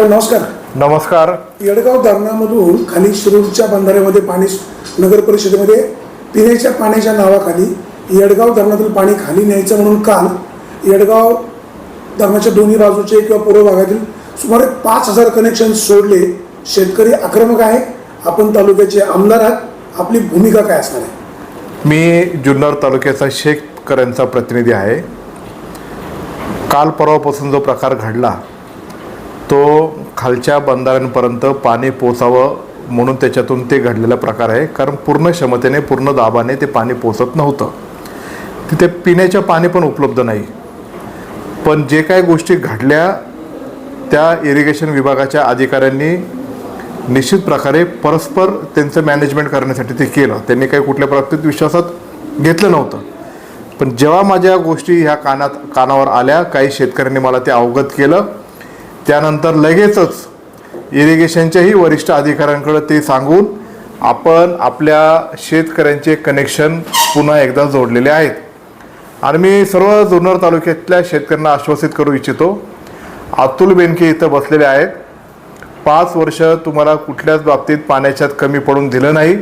नमस्कार. नमस्कार. येडगाव धरणामधून खाली शिरूरच्या बंधाऱ्यामध्ये पाणी नगर परिषदेमध्ये पिण्याच्या पाण्याच्या नावाखाली येडगाव धरणातील पाणी खाली न्यायचं म्हणून काल येडगाव धरणाच्या दोन्ही बाजूचे किंवा पूर्व भागातील सुमारे पाच हजार कनेक्शन सोडले. शेतकरी आक्रमक आहे. आपण तालुक्याचे आमदार आहात. आपली भूमिका काय असणार आहे? मी जुन्नर तालुक्याचा शेतकऱ्यांचा प्रतिनिधी आहे. काल परवापासून जो प्रकार घडला तो खालच्या बंधाऱ्यांपर्यंत पाणी पोचावं म्हणून त्याच्यातून ते घडलेला प्रकार आहे. कारण पूर्ण क्षमतेने पूर्ण दाबाने ते पाणी पोचत नव्हतं. तिथे पिण्याचं पाणी पण उपलब्ध नाही. पण जे काही गोष्टी घडल्या त्या इरिगेशन विभागाच्या अधिकाऱ्यांनी निश्चित प्रकारे परस्पर त्यांचं मॅनेजमेंट करण्यासाठी ते केलं. त्यांनी काही कुठल्या बाबतीत विश्वासात घेतलं नव्हतं. पण जेव्हा माझ्या गोष्टी ह्या कानात कानावर आल्या काही शेतकऱ्यांनी मला ते अवगत केलं. त्यानंतर लगेचच इरिगेशनच्याही वरिष्ठ अधिकाऱ्यांकडे ते सांगून आपण आपल्या शेतकऱ्यांचे कनेक्शन पुन्हा एकदा जोडलेले आहेत. आणि मी सर्व जुन्नर तालुक्यातल्या शेतकऱ्यांना आश्वासित करू इच्छितो अतुल बेनके इथं बसलेले आहेत. पाच वर्ष तुम्हाला कुठल्याच बाबतीत पाण्याच्यात कमी पडून दिलं नाही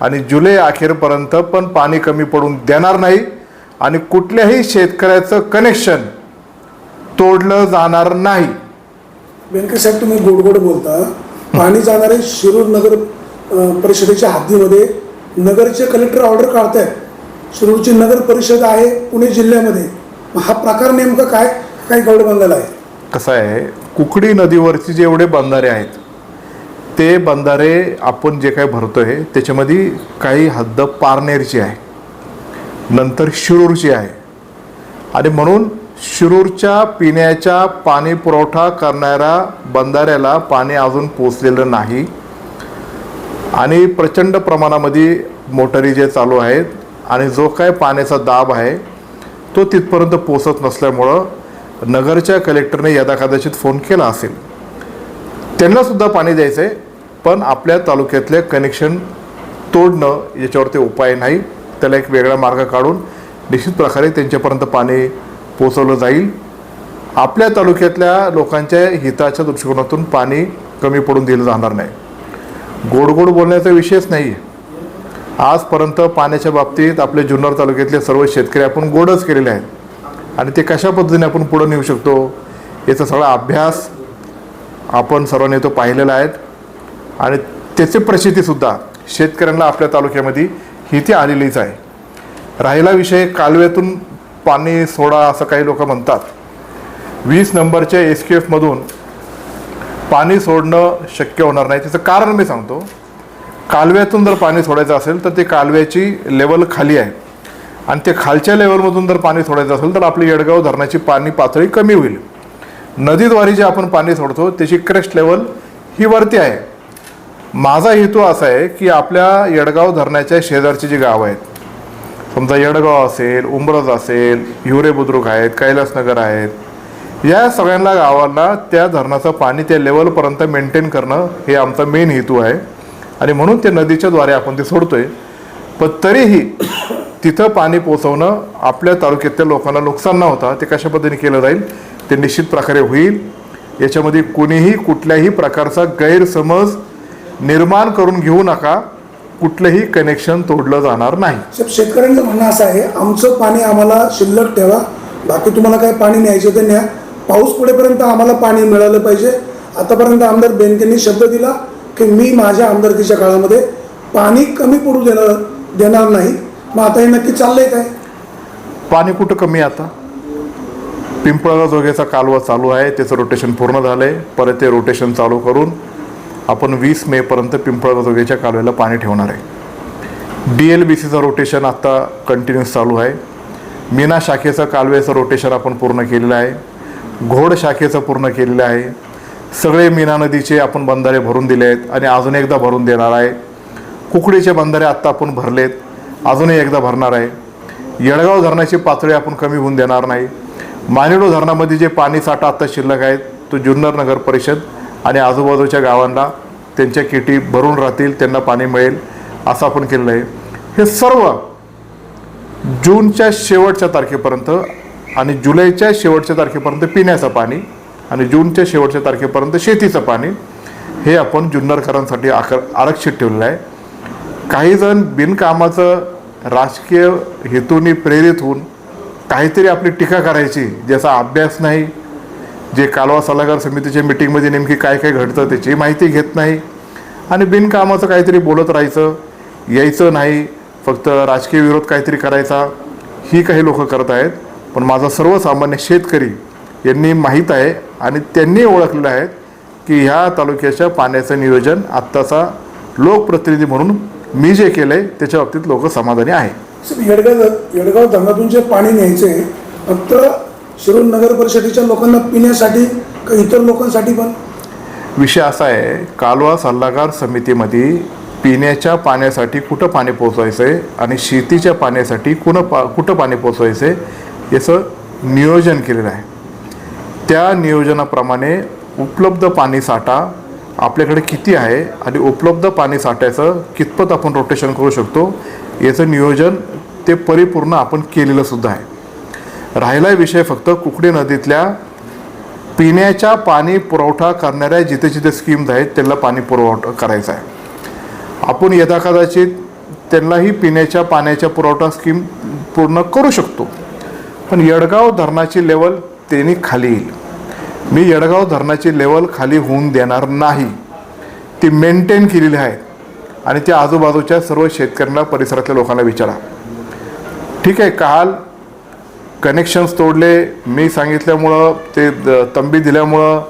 आणि जुलै अखेरपर्यंत पण पाणी कमी पडून देणार नाही आणि कुठल्याही शेतकऱ्याचं कनेक्शन तोडलं जाणार नाही. व्यंकट साहेब तुम्ही गोडगोड बोलता. पाणी जाणारे शिरूर नगर परिषदेच्या हद्दीमध्ये नगरचे कलेक्टर ऑर्डर काढतायत. शिरूरची नगर परिषद आहे पुणे जिल्ह्यामध्ये. हा प्रकार नेमका काय? काय गौड बनलेला आहे? कसं आहे कुकडी नदीवरचे जेवढे बंधारे आहेत ते बंधारे आपण जे काही आहे त्याच्यामध्ये काही हद्द पारनेरची आहे. नंतर शिरूरची आहे. आणि म्हणून शिरूरच्या पिण्याच्या पाणी पुरवठा करणाऱ्या बंधाऱ्याला पाणी अजून पोचलेलं नाही. आणि प्रचंड प्रमाणामध्ये मोटरी जे चालू आहेत आणि जो काय पाण्याचा दाब आहे तो तिथपर्यंत पोचत नसल्यामुळं नगरच्या कलेक्टरने यदा कदाचित फोन केला असेल. त्यांनासुद्धा पाणी द्यायचं आहे पण आपल्या तालुक्यातले कनेक्शन तोडणं याच्यावरती उपाय नाही. त्याला एक वेगळा मार्ग काढून निश्चित प्रकारे त्यांच्यापर्यंत पाणी पोचवलं जाईल. आपल्या तालुक्यातल्या लोकांच्या हिताच्या दृष्टिकोनातून पाणी कमी पडून दिलं जाणार नाही. गोड गोड बोलण्याचा विषयच नाही आजपर्यंत पाण्याच्या बाबतीत आपले जुन्नर तालुक्यातले सर्व शेतकरी आपण गोडच केलेले आहेत. आणि ते कशा पद्धतीने आपण पुढं नेऊ शकतो याचा सगळा अभ्यास आपण सर्वांनी तो पाहिलेला आहे. आणि त्याचे प्रसिद्धीसुद्धा शेतकऱ्यांना आपल्या तालुक्यामध्ये ही ती आलेलीच आहे. राहिला विषय कालव्यातून पाणी सोडा असं काही लोक म्हणतात. वीस नंबरच्या एस क्यू एफमधून पाणी सोडणं शक्य होणार नाही. त्याचं कारण मी सांगतो. कालव्यातून जर पाणी सोडायचं असेल तर ते कालव्याची लेवल खाली आहे. आणि ते खालच्या लेवलमधून जर पाणी सोडायचं असेल तर आपली येडगाव धरणाची पाणी पातळी कमी होईल. नदीद्वारे जे आपण पाणी सोडतो त्याची क्रेस्ट लेवल ही वरती आहे. माझा हेतू असा आहे की आपल्या येडगाव धरणाच्या शेजारची जी गावं आहेत समजा येडगाव असेल उंबरज असेल हिवरे बुद्रुक आहेत कैलासनगर आहेत या सगळ्यांना गावांना त्या धरणाचं पाणी त्या लेवलपर्यंत मेंटेन करणं हे आमचा मेन हेतू आहे. आणि म्हणून ते नदीच्या द्वारे आपण ते सोडतोय. पण तरीही तिथं पाणी पोचवणं आपल्या तालुक्यातल्या लोकांना नुकसान न होता ते कशा पद्धतीने केलं जाईल ते निश्चित प्रकारे होईल. याच्यामध्ये कुणीही कुठल्याही प्रकारचा गैरसमज निर्माण करून घेऊ नका. कुठलंही कनेक्शन तोडलं जाणार नाही. शेतकऱ्यांचं म्हणणं असं आहे आमचं पाणी आम्हाला शिल्लक ठेवा बाकी तुम्हाला काय पाणी न्यायचं तर न्या. पाऊस पडेपर्यंत आम्हाला पाणी मिळालं पाहिजे. आतापर्यंत आमदार बेनकेंनी शब्द दिला की मी माझ्या आमदारकीच्या काळामध्ये पाणी कमी पडू देणार देणार नाही. मग आता हे नक्की चाललंय काय? पाणी कुठं कमी आहे आता? पिंपळगा जोगेचा कालवा चालू आहे त्याचं रोटेशन पूर्ण झालं आहे परत ते रोटेशन चालू करून आपण वीस मेपर्यंत पिंपळगा जोगेच्या कालव्याला पाणी ठेवणार आहे. डी एल बी सीचं रोटेशन आत्ता कंटिन्यूस चालू आहे. मीना शाखेचं कालव्याचं रोटेशन आपण पूर्ण केलेलं आहे. घोड शाखेचं पूर्ण केलेलं आहे. सगळे मीना नदीचे आपण बंधारे भरून दिले आहेत आणि अजून एकदा भरून देणार आहे. कुकडीचे बंधारे आत्ता आपण भरलेत. अजूनही एकदा भरणार आहे. येळगाव धरणाची पातळी आपण कमी होऊन देणार नाही. मानेडो धरणामध्ये जे पाणी साठा आत्ता शिल्लक आहेत तो जुन्नर नगर परिषद आणि आजूबाजूच्या गावांना त्यांच्या किटी भरून राहतील त्यांना पाणी मिळेल असं आपण केलेलं आहे. हे सर्व जूनच्या शेवटच्या तारखेपर्यंत आणि जुलैच्या शेवटच्या तारखेपर्यंत पिण्याचं पाणी आणि जूनच्या शेवटच्या तारखेपर्यंत शेतीचं पाणी हे आपण जुन्नरकरांसाठी आकर आरक्षित ठेवलेलं आहे. काही जण बिनकामाचं राजकीय हेतूने प्रेरित होऊन काहीतरी आपली टीका करायची ज्याचा अभ्यास नाही जे कालवा सल्लागार समितीच्या मिटिंगमध्ये नेमकी काय काय घडतं त्याची माहिती घेत नाही. आणि बिनकामाचं काहीतरी बोलत राहायचं यायचं नाही फक्त राजकीय विरोध काहीतरी करायचा ही काही लोक करत आहेत. पण माझा सर्वसामान्य शेतकरी यांनी माहीत आहे आणि त्यांनी ओळखलेलं आहे की ह्या तालुक्याच्या पाण्याचं नियोजन आत्ताचा लोकप्रतिनिधी म्हणून मी जे केलं आहे त्याच्या बाबतीत लोक समाधानी आहे. साहेब, येडगाव येडगाव धरणातून जे पाणी न्यायचे फक्त शिरूर नगर परिषदेच्या लोकांना पिण्यासाठी का इतर लोकांसाठी पण? विषय असा आहे कालवा सल्लागार समितीमध्ये पिण्याच्या पाण्यासाठी कुठं पाणी पोचवायचं आहे आणि शेतीच्या पाण्यासाठी कुणं पा कुठं पाणी पोचवायचं आहे याचं नियोजन केलेलं आहे. त्या नियोजनाप्रमाणे उपलब्ध पाणी साठा आपल्याकडे किती आहे आणि उपलब्ध पाणी साठ्याचं कितपत आपण रोटेशन करू शकतो याचं नियोजन ते परिपूर्ण आपण केलेलं सुद्धा आहे. राहिला विषय फक्त कुकडी नदीतल्या पिण्याच्या पाणी पुरवठा करणाऱ्या जिथे जिथे स्कीम्स आहेत त्यांना पाणी पुरवठा करायचा आहे. आपण यदाकदाचित त्यांनाही पिण्याच्या पाण्याच्या पुरवठा स्कीम पूर्ण करू शकतो. पण येडगाव धरणाची लेवल त्यांनी खाली येईल. मी येडगाव धरणाची लेवल खाली होऊन देणार नाही. ती मेंटेन केलेली आहे. आणि त्या आजूबाजूच्या सर्व शेतकऱ्यांना परिसरातल्या लोकांना विचारा. ठीक आहे काल कनेक्शन्स तोडले मी सांगितल्यामुळं ते तंबी दिल्यामुळं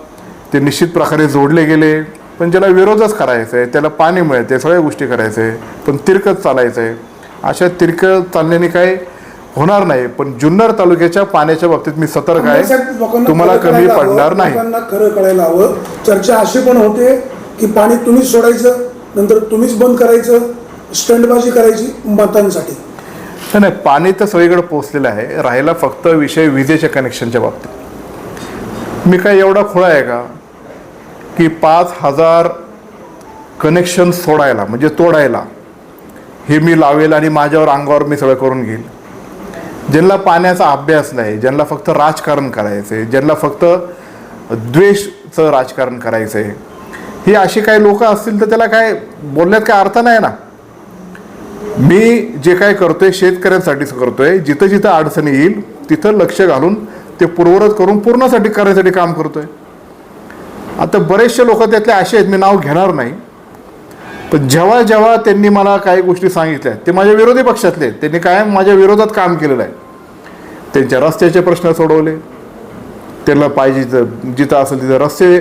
ते निश्चित प्रकारे जोडले गेले. पण ज्याला विरोधच करायचा आहे त्याला पाणी मिळते सगळ्या गोष्टी करायचं आहे पण तिरकत चालायचं आहे अशा तिरकत चालण्याने काय होणार नाही पण जुन्नर तालुक्याच्या पाण्याच्या बाबतीत मी सतर्क आहे. तुम्हाला कमी पडणार नाही. खरं कळायला हवं. चर्चा अशी पण होते की पाणी तुम्हीच सोडायचं नंतर तुम्हीच बंद करायचं स्टंटबाजी करायची मतांसाठी. नाही, नाही पाणी तर सगळीकडे पोचलेलं आहे. राहिला फक्त विषय विजेच्या कनेक्शनच्या बाबतीत. मी काय एवढा खोळा आहे का? की पाच हजार कनेक्शन सोडायला म्हणजे तोडायला हे मी लावेल आणि माझ्यावर अंगावर मी सगळं करून घेईल. ज्यांना पाण्याचा अभ्यास नाही ज्यांना फक्त राजकारण करायचं आहे ज्यांना फक्त द्वेषचं राजकारण करायचं आहे ही अशी काही लोकं असतील तर त्याला काय बोलण्यात काय अर्थ नाही ना? मी जे काय करतोय शेतकऱ्यांसाठीच करतोय जिथं जिथं अडचणी येईल तिथं लक्ष घालून ते पूर्वरत करून पूर्णसाठी करण्यासाठी काम करतोय. आता बरेचसे लोक त्यातले असे आहेत मी नाव घेणार नाही. पण जेव्हा जेव्हा त्यांनी मला काही गोष्टी सांगितल्या ते माझ्या विरोधी पक्षातले आहेत. त्यांनी कायम माझ्या विरोधात काम केलेलं आहे. त्यांच्या रस्त्याचे प्रश्न सोडवले. त्यांना पाहिजे जिथं जिथं असेल तिथं रस्ते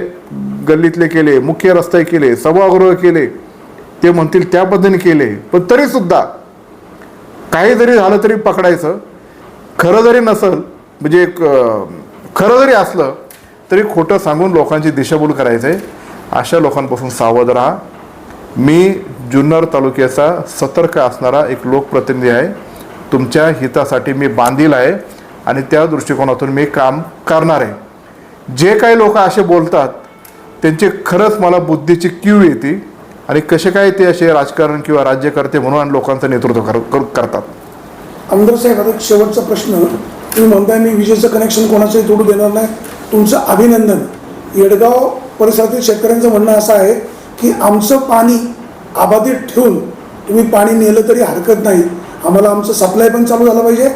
गल्लीतले केले मुख्य रस्ते केले सभागृह केले. ते म्हणतील त्या पद्धतीने केले. पण तरी सुद्धा काही जरी झालं तरी पकडायचं. खरं जरी नसल म्हणजे एक, खरं जरी असलं तरी खोटं सांगून लोकांची दिशाभूल करायचं आहे अशा लोकांपासून सावध राहा. मी जुन्नर तालुक्याचा सतर्क असणारा एक लोकप्रतिनिधी आहे. तुमच्या हितासाठी मी बांधील आहे आणि त्या दृष्टिकोनातून मी काम करणार आहे. जे काही लोक असे बोलतात त्यांची खरंच मला बुद्धीची क्यू येते. आणि कसे काय ते असे राजकारण किंवा राज्यकर्ते म्हणून आणि लोकांचं नेतृत्व कर- कर- करतात? आमदार साहेब आता शेवटचा प्रश्न. तुम्ही म्हणताय मी विजेचं कनेक्शन कोणाचंही तोडू देणार नाही. तुमचं अभिनंदन. येडगाव परिसरातील शेतकऱ्यांचं म्हणणं असं आहे की आमचं पाणी अबाधित ठेवून तुम्ही पाणी नेलं तरी हरकत नाही. आम्हाला आमचं सप्लाय पण चालू झालं पाहिजे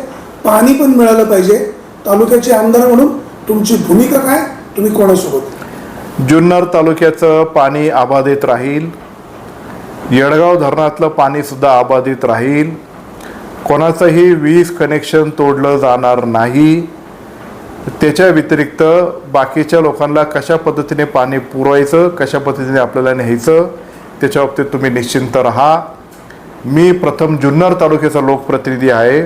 पाणी पण मिळालं पाहिजे. तालुक्याचे आमदार म्हणून तुमची भूमिका काय? तुम्ही कोणासोबत? जुन्नर तालुक्याचं पाणी अबाधित राहील. येडगाव धरणातलं पाणीसुद्धा अबाधित राहील. कोणाचंही वीज कनेक्शन तोडलं जाणार नाही. त्याच्या व्यतिरिक्त बाकीच्या लोकांना कशा पद्धतीने पाणी पुरवायचं कशा पद्धतीने आपल्याला न्यायचं त्याच्या बाबतीत तुम्ही निश्चिंत राहा. मी प्रथम जुन्नर तालुक्याचा लोकप्रतिनिधी आहे.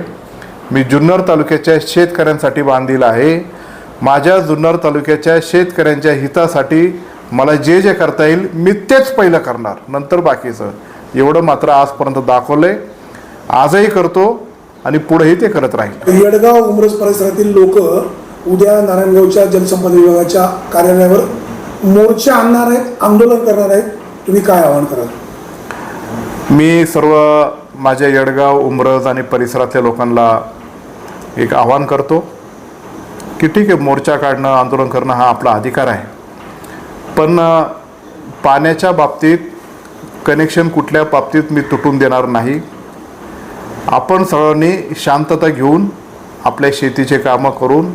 मी जुन्नर तालुक्याच्या शेतकऱ्यांसाठी बांधील आहे. माझ्या जुन्नर तालुक्याच्या शेतकऱ्यांच्या हितासाठी मला जे जे करता येईल मी तेच पहिलं करणार. नंतर बाकीचं. एवढं मात्र आजपर्यंत दाखवलंय. आजही करतो आणि पुढेही ते करत राहील. येडगाव उमरस परिसरातील लोक उद्या नारायणगावच्या जलसंपदा विभागाच्या कार्यालयावर मोर्चा आणणार आहेत आंदोलन करणार आहेत. तुम्ही काय आवाहन कराल? मी सर्व माझ्या येडगाव उमरज आणि परिसरातल्या लोकांना एक आवाहन करतो की ठीक आहे मोर्चा काढणं आंदोलन करणं हा आपला अधिकार आहे. पण पाण्याच्या बाबतीत कनेक्शन कुठल्या बाबतीत मी तुटून देणार नाही. आपण सर्वांनी शांतता घेऊन आपल्या शेतीचे कामं करून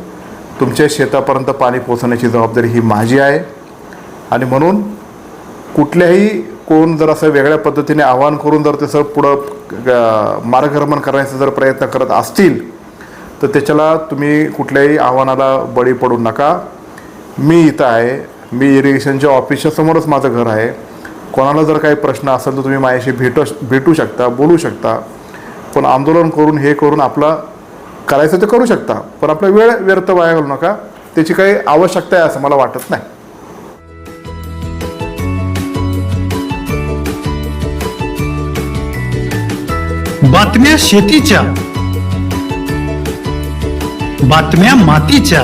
तुमच्या शेतापर्यंत पाणी पोचवण्याची जबाबदारी ही माझी आहे. आणि म्हणून कुठल्याही कोण जर असं वेगळ्या पद्धतीने आवाहन करून जर तसं पुढं मार्गक्रमण करण्याचा जर प्रयत्न करत असतील तर त्याच्याला तुम्ही कुठल्याही आव्हानाला बळी पडू नका. मी इथं आहे. मी इरिगेशनच्या ऑफिसच्या समोरच माझं घर आहे. कोणाला जर काही प्रश्न असेल तर तुम्ही माझ्याशी भेटू भेटू शकता बोलू शकता. पण आंदोलन करून हे करून आपला करायचं तर करू शकता पण आपला वेळ व्यर्थ वाया घालू नका. त्याची काही आवश्यकता आहे असं मला वाटत नाही. बातम्या शेतीच्या. बातम्या मातीच्या.